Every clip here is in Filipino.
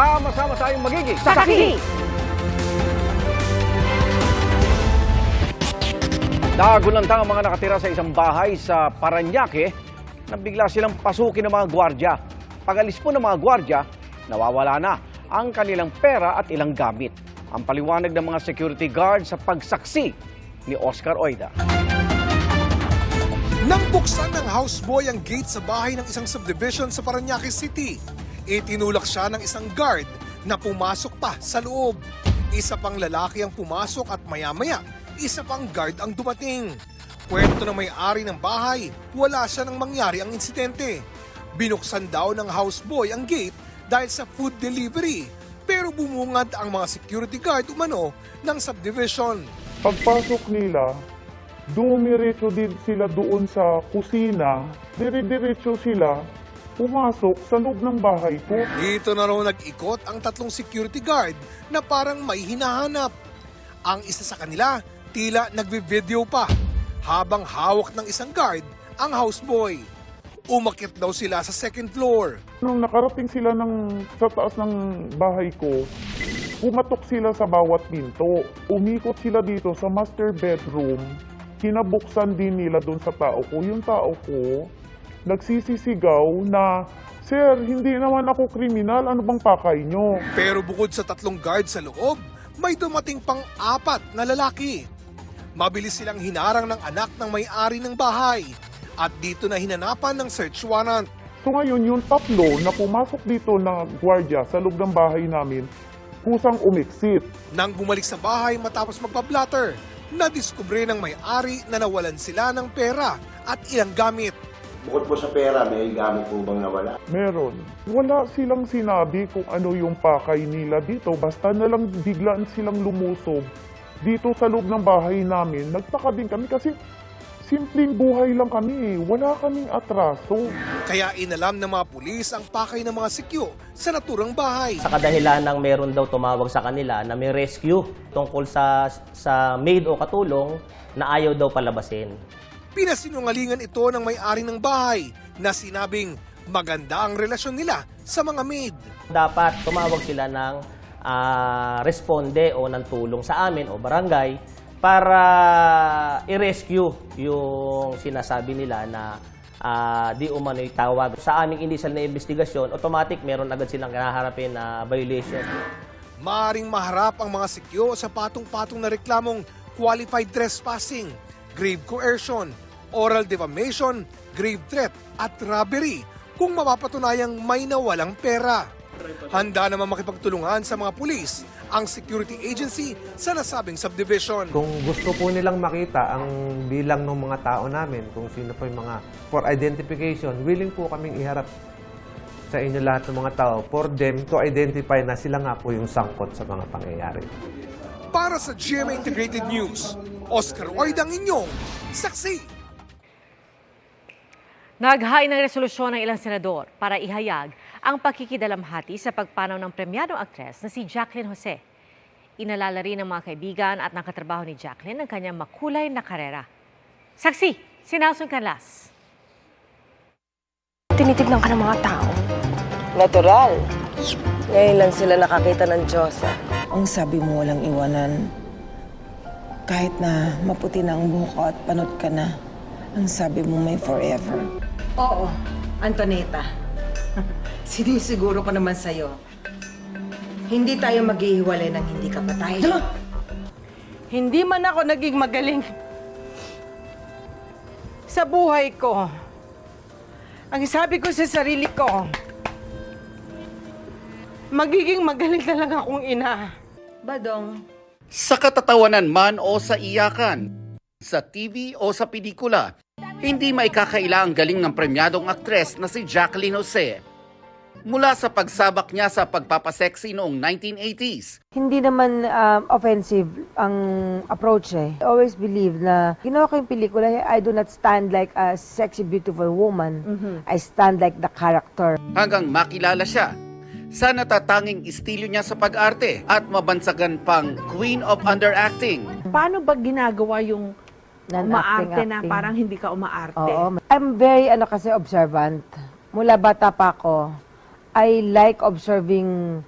Sama-sama tayong magiging Saksi! Nagulantang ang mga nakatira sa isang bahay sa Paranaque na bigla silang pasukin ng mga gwardya. Pagalis po ng mga gwardya, nawawala na ang kanilang pera at ilang gamit. Ang paliwanag ng mga security guard sa pagsaksi ni Oscar Oida. Nang buksan ng houseboy ang gate sa bahay ng isang subdivision sa Paranaque City, itinulak siya ng isang guard na pumasok pa sa loob. Isa pang lalaki ang pumasok at maya-maya, isa pang guard ang dumating. Kwento ng may-ari ng bahay, wala siya nang mangyari ang insidente. Binuksan daw ng houseboy ang gate dahil sa food delivery. Pero bumungad ang mga security guard umano ng subdivision. Pagpasok nila, dumiretso din sila doon sa kusina. Dire-diretso sila pumasok sa loob ng bahay ko. Dito na raw nag-ikot ang tatlong security guard na parang may hinahanap. Ang isa sa kanila, tila nagvi-video pa habang hawak ng isang guard ang houseboy. Umakit daw sila sa second floor. Nung nakarating sila ng, sa taas ng bahay ko, pumatok sila sa bawat pinto. Umikot sila dito sa master bedroom. Kinabuksan din nila doon sa tao ko. Yung tao ko, nagsisisigaw na, Sir, hindi naman ako kriminal. Ano bang pakay nyo? Pero bukod sa tatlong guard sa loob, may dumating pang apat na lalaki. Mabilis silang hinarang ng anak ng may-ari ng bahay at dito na hinanapan ng search warrant. So ngayon, yung tatlo na pumasok dito na gwardiya sa loob ng bahay namin, kusang umiksit. Nang bumalik sa bahay matapos magpa-blatter, nadiskubre ng may-ari na nawalan sila ng pera at ilang gamit. Bukod po sa pera, may gamit po bang nawala? Meron. Wala silang sinabi kung ano yung pakay nila dito. Basta na lang biglaan silang lumusob dito sa loob ng bahay namin. Nagtaka din kami kasi simpleng buhay lang kami. eh. Wala kaming atraso. Kaya inalam ng mga pulis ang pakay ng mga sikyo sa naturang bahay. Sa kadahilan ng meron daw tumawag sa kanila na may rescue tungkol sa sa maid o katulong na ayaw daw palabasin. Pinasinungalingan ito ng may-ari ng bahay na sinabing maganda ang relasyon nila sa mga maid. Dapat tumawag sila ng ah, responde o ng tulong sa amin o barangay para i-rescue yung sinasabi nila na ah, di umano'y tawag. Sa aming initial na investigasyon, automatic meron agad silang kinaharapin na violation. Maaring maharap ang mga sikyo sa patong-patong na reklamong qualified trespassing, grave coercion, oral defamation, grave threat at robbery kung mapapatunayang may nawalang pera. Handa naman makipagtulungan sa mga pulis ang security agency sa nasabing subdivision. Kung gusto po nilang makita ang bilang ng mga tao namin, kung sino po yung mga for identification, willing po kaming iharap sa inyo lahat ng mga tao for them to identify na sila nga po yung sangkot sa mga pangyayari. Para sa GMA Integrated News, Oscar Oidang inyong saksi. Naghain ng resolusyon ng ilang senador para ihayag ang pagkikidalamhati sa pagpanaw ng premyadong aktres na si Jacqueline Jose. Inalala rin ng mga kaibigan at nakatrabaho ni Jacqueline ang kanyang makulay na karera. Saksi, si Nelson Canlas. Tinitignan ka ng mga tao. Natural. Ngayon lang sila nakakita ng Diyosa. Ang sabi mo walang iwanan. Kahit na maputi na ang buhok ko at panot ka na, ang sabi mo may forever. Oo, Antoneta. Sinisiguro ko naman sa'yo. Hindi tayo maghihiwalay ng hindi ka patay. Hindi man ako naging magaling sa buhay ko. Ang sabi ko sa sarili ko, magiging magaling na lang akong ina. Badong, Sa katatawanan man o sa iyakan, sa TV o sa pelikula, hindi maikakaila ang galing ng premyadong aktres na si Jacqueline Jose. Mula sa pagsabak niya sa pagpapaseksi noong 1980s, hindi naman um, offensive ang approach eh. I always believe na ginawa ko yung pelikula, I do not stand like a sexy, beautiful woman. I stand like the character. hanggang makilala siya sa natatanging estilo niya sa pag-arte at mabansagan pang Queen of Underacting. Paano ba ginagawa yung umaarte na parang hindi ka umaarte? Oo. I'm very, ano kasi, observant. Mula bata pa ako, I like observing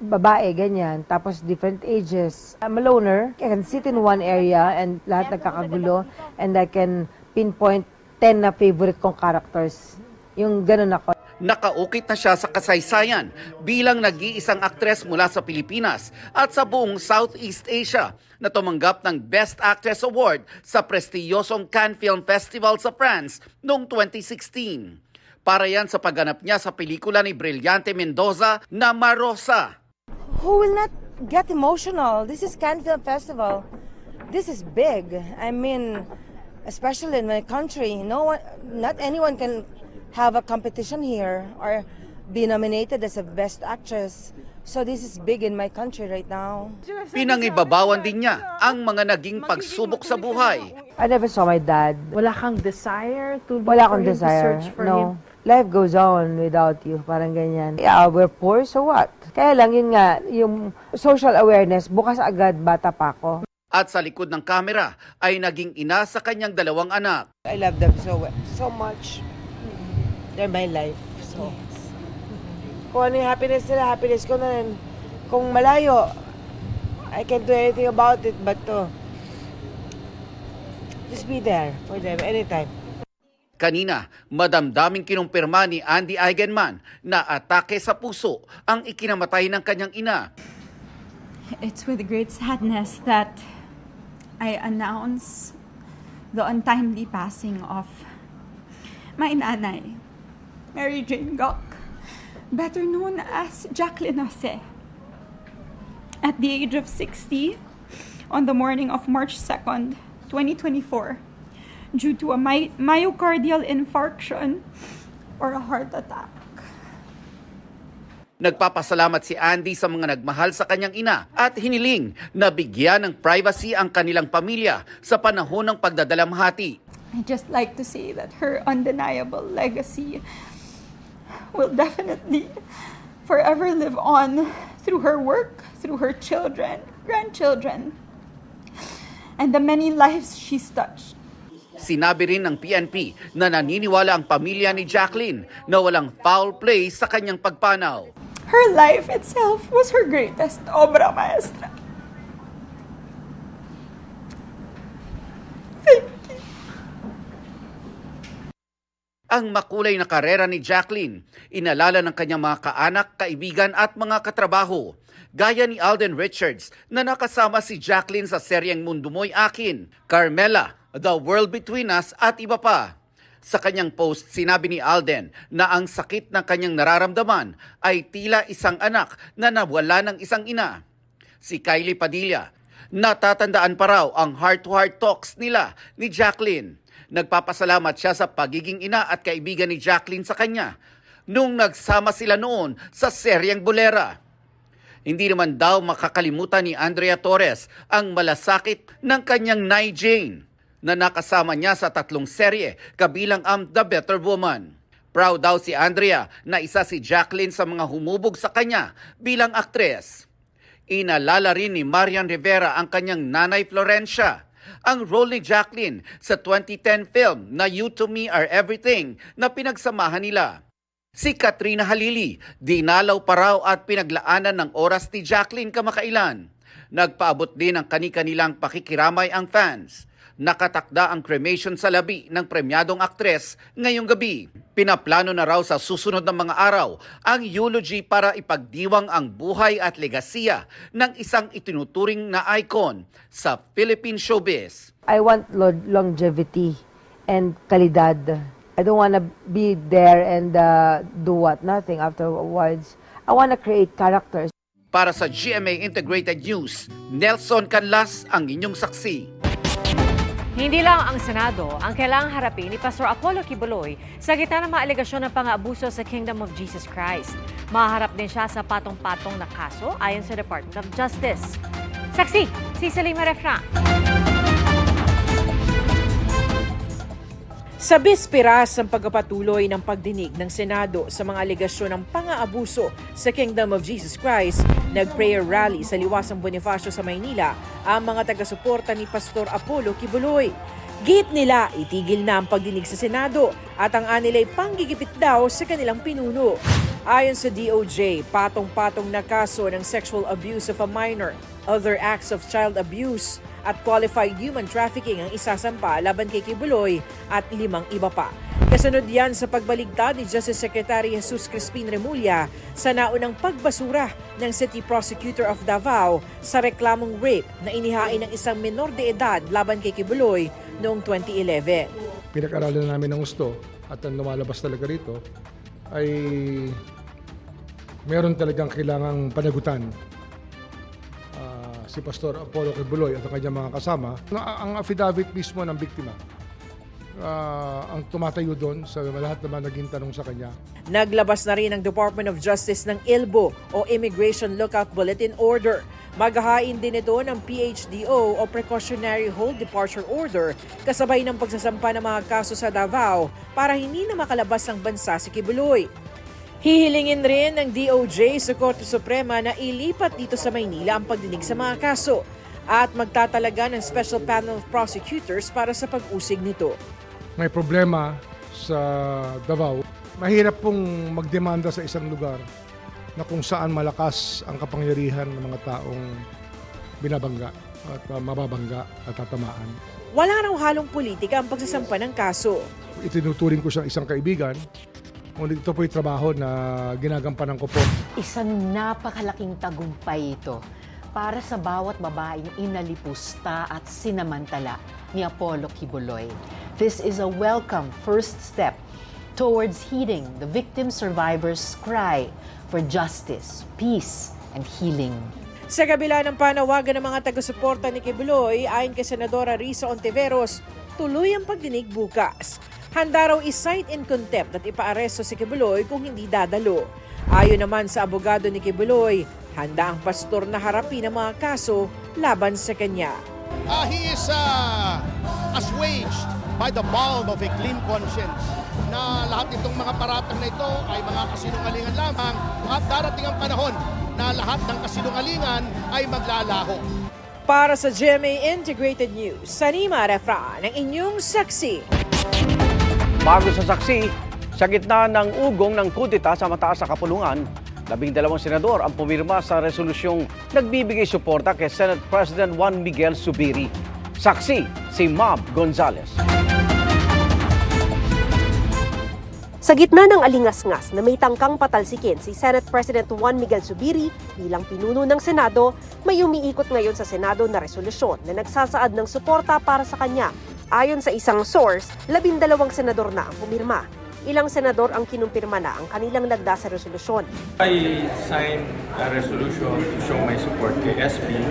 babae, ganyan. Tapos different ages. I'm a loner. I can sit in one area and lahat nagkakagulo and I can pinpoint 10 na favorite kong characters. Yung ganun ako. Nakaukit na siya sa kasaysayan bilang nag-iisang aktres mula sa Pilipinas at sa buong Southeast Asia na tumanggap ng Best Actress Award sa prestiyosong Cannes Film Festival sa France noong 2016. Para yan sa pagganap niya sa pelikula ni Brillante Mendoza na Marosa. Who will not get emotional? This is Cannes Film Festival. This is big. I mean, especially in my country, no one, not anyone can have a competition here or be nominated as a best actress. So this is big in my country right now. Pinangibabawan din niya ang mga naging pagsubok sa buhay I never saw my dad. Wala kang desire to Wala akong desire. No. Life goes on without you. Parang ganyan. Yeah, we're poor, so what? Kaya lang yun nga, yung social awareness, bukas agad, bata pa ako. at sa likod ng kamera ay naging ina sa kanyang dalawang anak. I love them so so much. They're my life. So. Kung ano yung happiness nila, happiness ko na rin. Kung malayo, I can't do anything about it but to just be there for them anytime. Kanina, madamdaming kinumpirma ni Andy Eigenman na atake sa puso ang ikinamatay ng kanyang ina. It's with great sadness that I announce the untimely passing of my nanay, Mary Jane Gok, better known as Jacqueline Jose. At the age of 60, on the morning of March 2nd, 2024, due to a my- myocardial infarction or a heart attack. Nagpapasalamat si Andy sa mga nagmahal sa kanyang ina at hiniling na bigyan ng privacy ang kanilang pamilya sa panahon ng pagdadalamhati. I just like to say that her undeniable legacy will definitely forever live on through her work, through her children, grandchildren, and the many lives she's touched. Sinabi rin ng PNP na naniniwala ang pamilya ni Jacqueline na walang foul play sa kanyang pagpanaw. Her life itself was her greatest obra maestra. Ang makulay na karera ni Jacqueline, inalala ng kanyang mga kaanak, kaibigan at mga katrabaho. Gaya ni Alden Richards na nakasama si Jacqueline sa seryeng Mundo Mo'y Akin, Carmela, The World Between Us at iba pa. Sa kanyang post, sinabi ni Alden na ang sakit ng kanyang nararamdaman ay tila isang anak na nawala ng isang ina. Si Kylie Padilla, natatandaan pa raw ang heart-to-heart talks nila ni Jacqueline. Nagpapasalamat siya sa pagiging ina at kaibigan ni Jacqueline sa kanya nung nagsama sila noon sa seryeng Bulera. Hindi naman daw makakalimutan ni Andrea Torres ang malasakit ng kanyang Nay Jane na nakasama niya sa tatlong serye kabilang ang The Better Woman. Proud daw si Andrea na isa si Jacqueline sa mga humubog sa kanya bilang aktres. Inalala rin ni Marian Rivera ang kanyang nanay Florencia, ang role ni Jacqueline sa 2010 film na You to Me Are Everything na pinagsamahan nila. Si Katrina Halili, dinalaw pa raw at pinaglaanan ng oras ni Jacqueline kamakailan. Nagpaabot din ng kani-kanilang pakikiramay ang fans. Nakatakda ang cremation sa labi ng premyadong aktres ngayong gabi. Pinaplano na raw sa susunod na mga araw ang eulogy para ipagdiwang ang buhay at legasiya ng isang itinuturing na icon sa Philippine showbiz. I want lo- longevity and kalidad. I don't want to be there and uh, do what? Nothing afterwards. I want to create characters. Para sa GMA Integrated News, Nelson Canlas ang inyong saksi. Hindi lang ang Senado ang kailangang harapin ni Pastor Apollo Kibuloy sa gitna ng mga alegasyon ng pang-aabuso sa Kingdom of Jesus Christ. Maharap din siya sa patong-patong na kaso ayon sa Department of Justice. Saksi, si Salima Refran. Sa bisperas ng pagpapatuloy ng pagdinig ng Senado sa mga alegasyon ng pang-aabuso sa Kingdom of Jesus Christ, nag-prayer rally sa Liwasang Bonifacio sa Maynila ang mga taga-suporta ni Pastor Apollo Kibuloy. Git nila itigil na ang pagdinig sa Senado at ang anilay panggigipit daw sa kanilang pinuno. Ayon sa DOJ, patong-patong na kaso ng sexual abuse of a minor, other acts of child abuse at qualified human trafficking ang isasampa laban kay Kibuloy at limang iba pa. Kasunod yan sa pagbaligtad ni Justice Secretary Jesus Crispin Remulla sa naunang pagbasura ng City Prosecutor of Davao sa reklamong rape na inihain ng isang menor de edad laban kay Kibuloy noong 2011. Pinag-aralan namin ng gusto at ang lumalabas talaga rito ay meron talagang kailangang panagutan si Pastor Apollo Kibuloy at ang kanyang mga kasama. Ang, ang affidavit mismo ng biktima ah, ang tumatayo doon sa lahat naman naging tanong sa kanya. Naglabas na rin ang Department of Justice ng ILBO o Immigration Lookout Bulletin Order. Maghahain din ito ng PHDO o Precautionary Hold Departure Order kasabay ng pagsasampa ng mga kaso sa Davao para hindi na makalabas ng bansa si Kibuloy. Hihilingin rin ng DOJ sa Korte Suprema na ilipat dito sa Maynila ang pagdinig sa mga kaso at magtatalaga ng Special Panel of Prosecutors para sa pag-usig nito. May problema sa Davao. Mahirap pong magdemanda sa isang lugar na kung saan malakas ang kapangyarihan ng mga taong binabangga at uh, mababangga at tatamaan. Wala raw halong politika ang pagsasampa ng kaso. Itinuturing ko siyang isang kaibigan. Ngunit ito po yung trabaho na ginagampanan ko po. Isang napakalaking tagumpay ito para sa bawat babaeng inalipusta at sinamantala ni Apollo Kibuloy. This is a welcome first step towards heeding the victim survivors' cry for justice, peace, and healing. Sa kabila ng panawagan ng mga taga-suporta ni Kibuloy, ayon kay Senadora Risa Ontiveros, tuloy ang pagdinig bukas. Handa raw i-cite in contempt at ipaaresto si Kibuloy kung hindi dadalo. Ayon naman sa abogado ni Kibuloy, handa ang pastor na harapin ang mga kaso laban sa kanya. Uh, he is uh, assuaged by the balm of a clean conscience na lahat itong mga paratang na ito ay mga kasinungalingan lamang at darating ang panahon na lahat ng kasinungalingan ay maglalaho. Para sa GMA Integrated News, Sanima Refra, ng inyong saksi. Bago sa saksi, sa gitna ng ugong ng kudita sa mataas na kapulungan, labing dalawang senador ang pumirma sa resolusyong nagbibigay suporta kay Senate President Juan Miguel Subiri. Saksi, si Mab Gonzales. Sa gitna ng alingas-ngas na may tangkang patalsikin si Senate President Juan Miguel Zubiri bilang pinuno ng Senado, may umiikot ngayon sa Senado na resolusyon na nagsasaad ng suporta para sa kanya. Ayon sa isang source, labindalawang senador na ang pumirma. Ilang senador ang kinumpirma na ang kanilang lagda sa resolusyon. I signed a resolution to show my support kay SP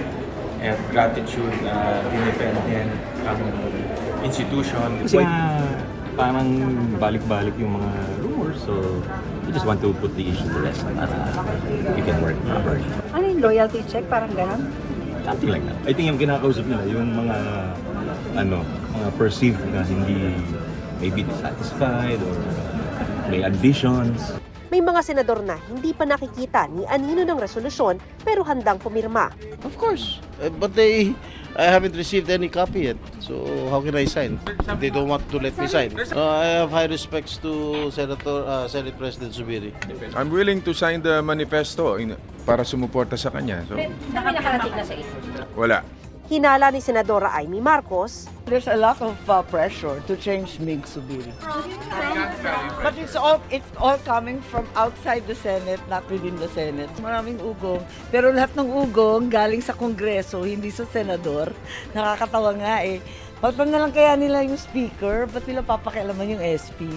and gratitude na dinefend din ang institution. Kasi nga, parang balik-balik yung mga rumors. So, we just want to put the issue to rest para we can work properly. Ano yung loyalty check? Parang gano'n? Something like that. I think yung kinakausap nila, yung mga, ano, mga perceived na hindi maybe dissatisfied or may additions. May mga senador na hindi pa nakikita ni anino ng resolusyon pero handang pumirma. Of course. Uh, but they, I haven't received any copy yet. So how can I sign? They don't want to let me sign. Uh, I have high respects to Senator uh, Senate President Zubiri. I'm willing to sign the manifesto in, para sumuporta sa kanya. So, Nakakarating na sa ito. wala. Hinala ni Senadora Amy Marcos, There's a lot of uh, pressure to change Mig Subiri. But it's all it's all coming from outside the Senate, not within the Senate. Maraming ugong. Pero lahat ng ugong galing sa Kongreso, hindi sa Senador. Nakakatawa nga eh. Pagpag na lang kaya nila yung speaker, ba't nila papakialaman yung SP?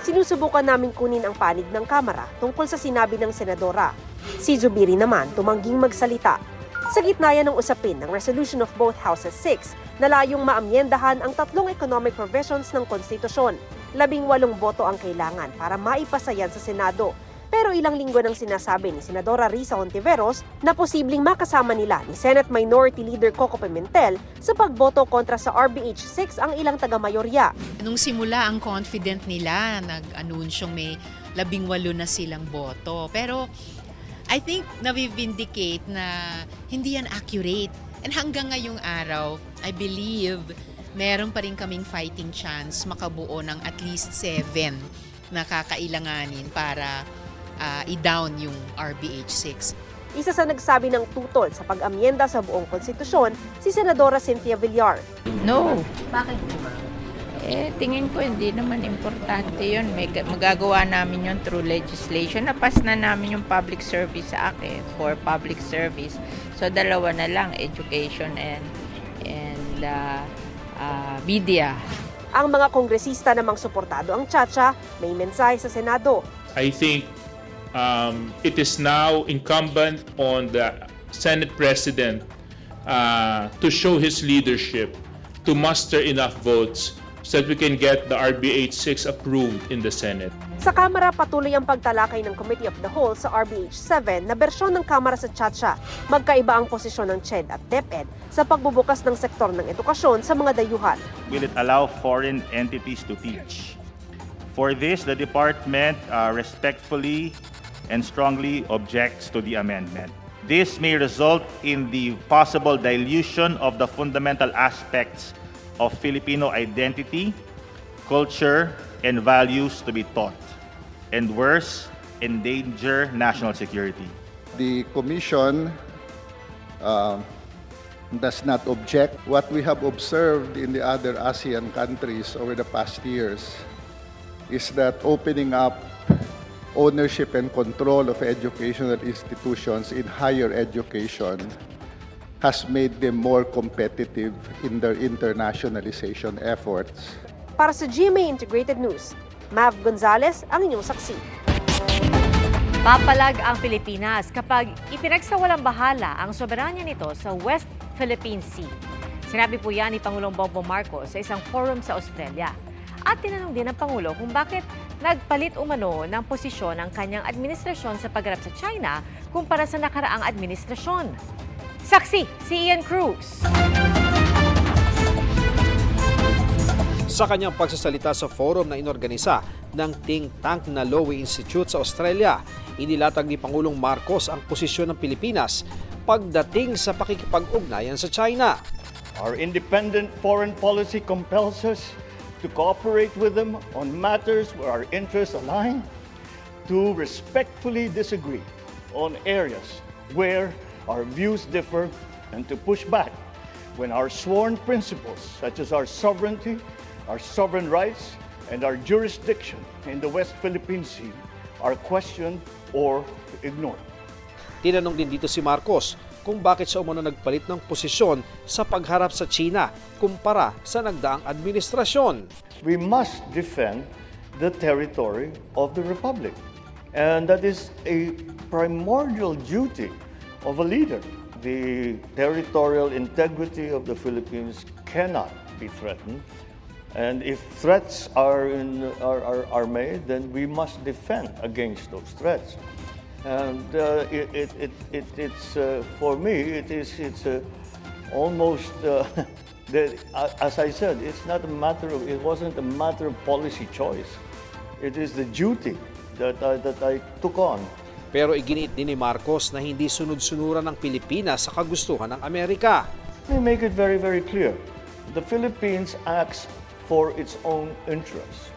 sinusubukan naming kunin ang panig ng Kamara tungkol sa sinabi ng Senadora. Si Zubiri naman tumangging magsalita. Sa gitna yan ng usapin ng resolution of both Houses 6 na layong maamyendahan ang tatlong economic provisions ng konstitusyon. Labing walong boto ang kailangan para maipasa yan sa Senado. Pero ilang linggo nang sinasabi ni Senadora Risa Ontiveros na posibleng makasama nila ni Senate Minority Leader Coco Pimentel sa pagboto kontra sa RBH 6 ang ilang taga-mayorya. Nung simula ang confident nila, nag-anunsyong may labing walo na silang boto. Pero I think na-vindicate na hindi yan accurate. And hanggang ngayong araw, I believe meron pa rin kaming fighting chance makabuo ng at least seven na kakailanganin para ah, i-down yung RBH 6. Isa sa nagsabi ng tutol sa pag-amyenda sa buong konstitusyon, si Senadora Cynthia Villar. No. Bakit? Eh, tingin ko hindi naman importante yun. May, magagawa namin yun through legislation. Napas na namin yung public service sa akin for public service. So, dalawa na lang, education and, and uh, uh, media. Ang mga kongresista namang suportado ang Chacha, may mensahe sa Senado. I think um, it is now incumbent on the Senate President uh, to show his leadership, to muster enough votes so that we can get the RBH 6 approved in the Senate. Sa Kamara, patuloy ang pagtalakay ng Committee of the Whole sa RBH 7 na bersyon ng Kamara sa Chacha. Magkaiba ang posisyon ng CHED at DepEd sa pagbubukas ng sektor ng edukasyon sa mga dayuhan. will it allow foreign entities to teach? For this, the department uh, respectfully and strongly objects to the amendment. This may result in the possible dilution of the fundamental aspects of Filipino identity, culture, and values to be taught, and worse, endanger national security. The Commission uh, does not object. What we have observed in the other ASEAN countries over the past years is that opening up ownership and control of educational institutions in higher education has made them more competitive in their internationalization efforts. Para sa GMA Integrated News, Mav Gonzalez ang inyong saksi. Papalag ang Pilipinas kapag ipinagsawalang bahala ang soberanya nito sa West Philippine Sea. Sinabi po yan ni Pangulong Bongbong Marcos sa isang forum sa Australia. At tinanong din ng Pangulo kung bakit nagpalit umano ng posisyon ang kanyang administrasyon sa pagharap sa China kumpara sa nakaraang administrasyon. Saksi, si Ian Cruz. Sa kanyang pagsasalita sa forum na inorganisa ng think tank na Lowy Institute sa Australia, inilatag ni Pangulong Marcos ang posisyon ng Pilipinas pagdating sa pakikipag-ugnayan sa China. Our independent foreign policy compels us to cooperate with them on matters where our interests align, to respectfully disagree on areas where our views differ, and to push back when our sworn principles, such as our sovereignty, our sovereign rights, and our jurisdiction in the West Philippine Sea, are questioned or ignored. Tinanong din dito si Marcos kung bakit siya umano nagpalit ng posisyon sa pagharap sa China kumpara sa nagdaang administrasyon. we must defend the territory of the Republic. And that is a primordial duty of a leader. The territorial integrity of the Philippines cannot be threatened. And if threats are, in, are, are, are made, then we must defend against those threats. And uh, it, it, it, it, it's, uh, for me, it is, it's uh, almost, uh, as I said, it's not a matter of, it wasn't a matter of policy choice. It is the duty that I, that I took on. Pero iginiit din ni Marcos na hindi sunod-sunuran ng Pilipinas sa kagustuhan ng Amerika. Let me make it very, very clear. The Philippines acts for its own interests.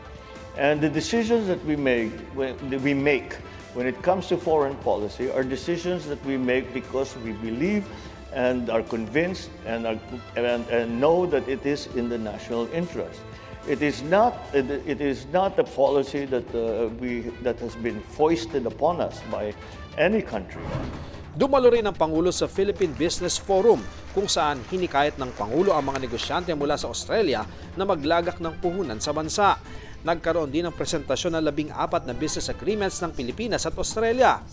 And the decisions that we make, when, that we make when it comes to foreign policy are decisions that we make because we believe and are convinced and, are, and, and know that it is in the national interest. It is not, it, is not a policy that, uh, we, that has been foisted upon us by any country. Dumalo rin ang Pangulo sa Philippine Business Forum kung saan hinikayat ng Pangulo ang mga negosyante mula sa Australia na maglagak ng puhunan sa bansa. Nagkaroon din ng presentasyon ng labing apat na business agreements ng Pilipinas at Australia.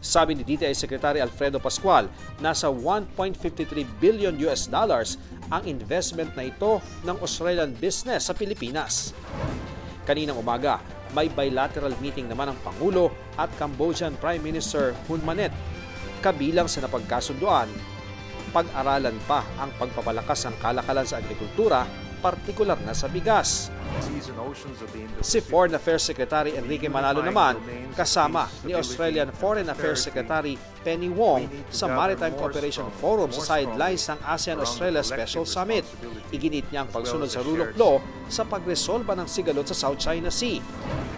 Sabi ni DTI Secretary Alfredo Pascual, nasa 1.53 billion US dollars ang investment na ito ng Australian business sa Pilipinas. Kaninang umaga, may bilateral meeting naman ang Pangulo at Cambodian Prime Minister Hun Manet. Kabilang sa napagkasunduan, pag-aralan pa ang pagpapalakas ng kalakalan sa agrikultura, partikular na sa bigas. Si Foreign Affairs Secretary Enrique Manalo naman kasama ni Australian Foreign Affairs Secretary Penny Wong sa Maritime Cooperation Forum sa sidelines ng ASEAN-Australia Special Summit. Iginit niya ang pagsunod sa rule of law sa pagresolba ng sigalot sa South China Sea.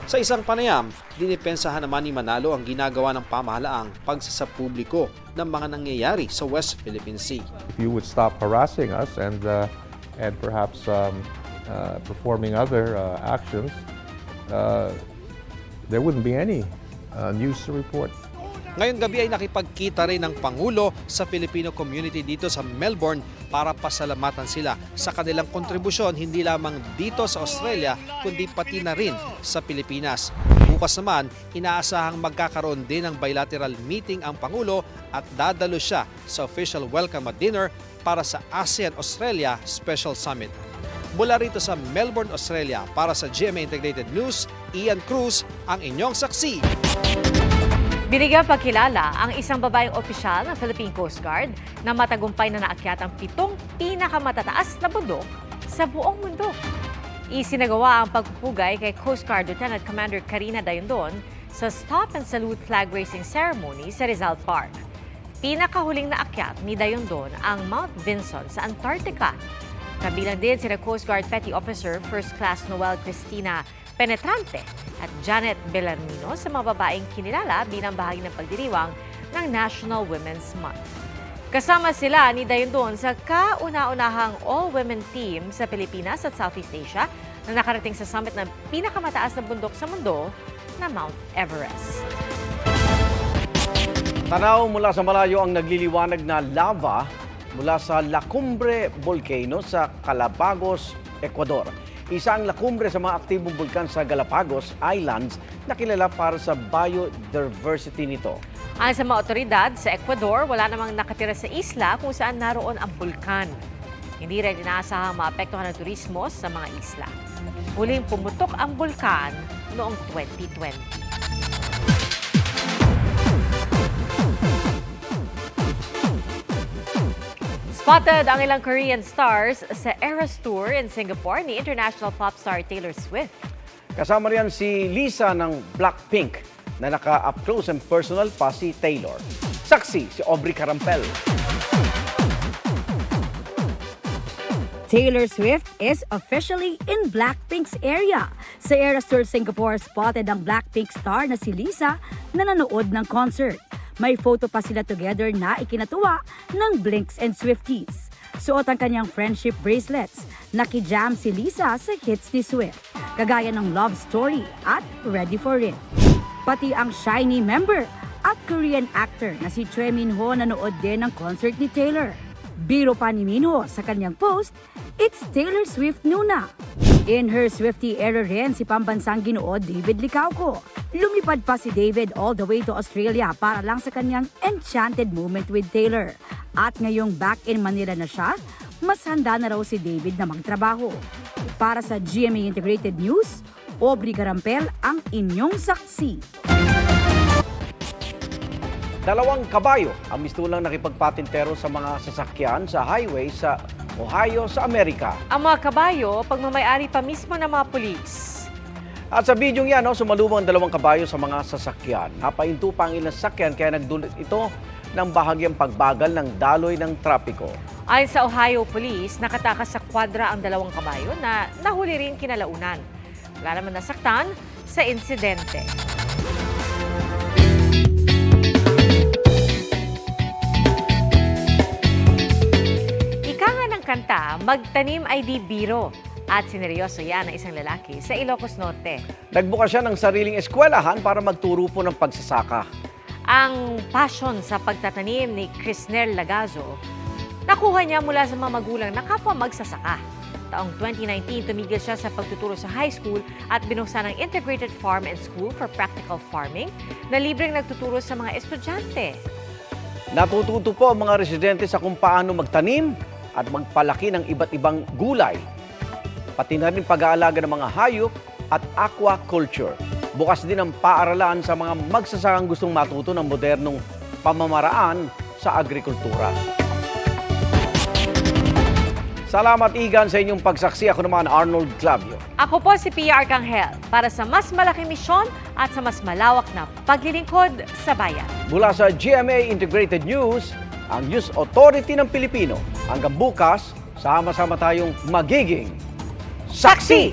Sa isang panayam, dinipensahan naman ni Manalo ang ginagawa ng pamahalaang pagsasapubliko ng mga nangyayari sa West Philippine Sea. if you would stop harassing us and uh, and perhaps um, uh, performing other uh, actions, uh, there wouldn't be any uh, news to report. Ngayong gabi ay nakipagkita rin ng Pangulo sa Filipino community dito sa Melbourne para pasalamatan sila sa kanilang kontribusyon hindi lamang dito sa Australia kundi pati na rin sa Pilipinas. Bukas naman, inaasahang magkakaroon din ng bilateral meeting ang Pangulo at dadalo siya sa official welcome at dinner para sa ASEAN-Australia Special Summit. Mula rito sa Melbourne, Australia para sa GMA Integrated News, Ian Cruz ang inyong saksi. Binigyan pagkilala ang isang babaeng opisyal ng Philippine Coast Guard na matagumpay na naakyat ang pitong pinakamatataas na bundok sa buong mundo. Isinagawa ang pagpupugay kay Coast Guard Lieutenant Commander Karina Dayondon sa Stop and Salute Flag Raising Ceremony sa Rizal Park. Pinakahuling naakyat ni Dayondon ang Mount Vinson sa Antarctica. Kabilang din sina Coast Guard Petty Officer First Class Noel Cristina Penetrante at Janet Bellarmino sa mga babaeng kinilala bilang bahagi ng pagdiriwang ng National Women's Month. Kasama sila ni Dayondon sa kauna-unahang all-women team sa Pilipinas at Southeast Asia na nakarating sa summit ng pinakamataas na bundok sa mundo na Mount Everest. Tanaw mula sa malayo ang nagliliwanag na lava mula sa La Cumbre Volcano sa Calabagos, Ecuador. Isa ang La Cumbre sa mga aktibong bulkan sa Galapagos Islands na kilala para sa biodiversity nito. Ayon sa mga otoridad sa Ecuador, wala namang nakatira sa isla kung saan naroon ang bulkan. Hindi rin inaasahang maapektuhan ng turismo sa mga isla. Huling pumutok ang bulkan noong 2020. Spotted ang ilang Korean stars sa Eras Tour in Singapore ni international pop star Taylor Swift. Kasama riyan si Lisa ng Blackpink na naka-up close and personal pa si Taylor. Saksi si Aubrey Carampel. Taylor Swift is officially in Blackpink's area. Sa Eras Tour Singapore, spotted ang Blackpink star na si Lisa na nanood ng concert. May photo pa sila together na ikinatuwa ng Blinks and Swifties. Suot ang kanyang friendship bracelets. Nakijam si Lisa sa hits ni Swift, kagaya ng Love Story at Ready for It. Pati ang Shiny member at Korean actor na si Choi Min-ho nanood din ng concert ni Taylor. Biro pa ni Minho sa kanyang post, It's Taylor Swift Nuna. In her Swiftie era rin si pambansang ginoo David Licauco. Lumipad pa si David all the way to Australia para lang sa kanyang enchanted moment with Taylor. At ngayong back in Manila na siya, mas handa na raw si David na magtrabaho. Para sa GMA Integrated News, Aubrey Garampel ang inyong saksi. Dalawang kabayo ang mistulang nakipagpatintero sa mga sasakyan sa highway sa Ohio sa Amerika. Ang mga kabayo, pagmamayari pa mismo ng mga pulis. At sa bidyong yan, no, sumalubong ang dalawang kabayo sa mga sasakyan. Napahinto pa ang ilang sasakyan kaya nagdulot ito ng bahagyang pagbagal ng daloy ng trapiko. Ayon sa Ohio Police, nakatakas sa kwadra ang dalawang kabayo na nahuli rin kinalaunan. Wala naman nasaktan sa insidente. Ika nga ng kanta, magtanim ay di biro. At sineryoso yan ng isang lalaki sa Ilocos Norte. Nagbukas siya ng sariling eskwelahan para magturo po ng pagsasaka. Ang passion sa pagtatanim ni Crisnel Lagazo, nakuha niya mula sa mga magulang na kapwa magsasaka. Taong 2019, tumigil siya sa pagtuturo sa high school at binuksan ng Integrated Farm and School for Practical Farming na libreng nagtuturo sa mga estudyante. Natututo po ang mga residente sa kung paano magtanim at magpalaki ng iba't ibang gulay. Pati na rin pag-aalaga ng mga hayop at aquaculture. Bukas din ang paaralan sa mga magsasakang gustong matuto ng modernong pamamaraan sa agrikultura. Salamat Igan sa inyong pagsaksi. Ako naman Arnold Clavio. Ako po si Pia Arcangel para sa mas malaking misyon at sa mas malawak na paglilingkod sa bayan. Mula sa GMA Integrated News, ang News Authority ng Pilipino. Hanggang bukas, sama-sama tayong magiging saksi!